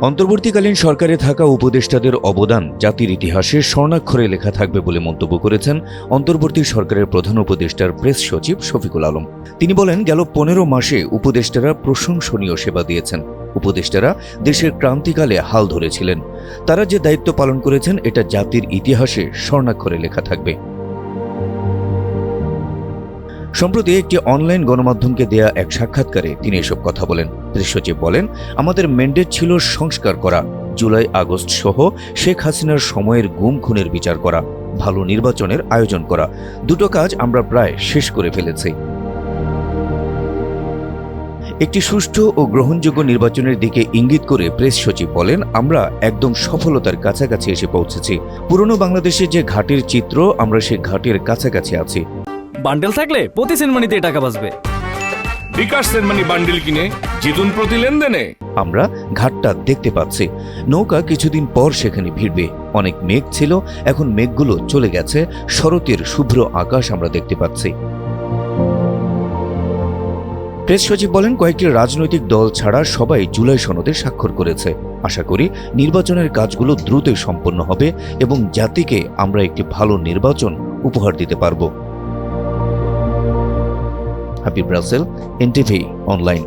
অন্তর্বর্তীকালীন সরকারে থাকা উপদেষ্টাদের অবদান জাতির ইতিহাসে স্বর্ণাক্ষরে লেখা থাকবে বলে মন্তব্য করেছেন অন্তর্বর্তী সরকারের প্রধান উপদেষ্টার প্রেস সচিব শফিকুল আলম। তিনি বলেন, গেল পনেরো মাসে উপদেষ্টারা প্রশংসনীয় সেবা দিয়েছেন। উপদেষ্টারা দেশের ক্রান্তিকালে হাল ধরেছিলেন। তারা যে দায়িত্ব পালন করেছেন, এটা জাতির ইতিহাসে স্বর্ণাক্ষরে লেখা থাকবে। সম্প্রতি একটি অনলাইন গণমাধ্যমকে দেয়া এক সাক্ষাৎকারে তিনি এসব কথা বলেন। সচিব বলেন, আমাদের ম্যান্ডেট ছিল সংস্কার করা, জুলাই, আগস্ট সহ শেখ হাসিনার সময়ের গুম, খুনের বিচার করা, ভালো নির্বাচনের আয়োজন করা। দুটো কাজ আমরা প্রায় শেষ করে ফেলেছি। একটি সুষ্ঠু ও গ্রহণযোগ্য নির্বাচনের দিকে ইঙ্গিত করে প্রেস সচিব বলেন, আমরা একদম সফলতার কাছাকাছি এসে পৌঁছেছি। পুরনো বাংলাদেশে যে ঘাটের চিত্র, আমরা সে ঘাটের কাছাকাছি আছি। বান্ডেল থাকলে প্রতি সেনমানিতে টাকা বাঁচবে। বিকাশ সেনমানি বান্ডিল কিনে জিতুন প্রতি লেনদেনে। আমরা ঘাটটা দেখতে পাচ্ছি। নৌকা কিছুদিন পর সেখানে ভিড়বে। অনেক মেঘ ছিল এখন মেঘগুলো চলে গেছে। শরতের শুভ্র আকাশ আমরা দেখতে পাচ্ছি। প্রেস সচিব বলেন কয়েকটি রাজনৈতিক দল ছাড়া সবাই জুলাই সনদে স্বাক্ষর করেছে। আশা করি নির্বাচনের কাজগুলো দ্রুতই সম্পন্ন হবে এবং জাতিকে আমরা একটি ভালো নির্বাচন উপহার দিতে পারব। Habib Brussels NTV online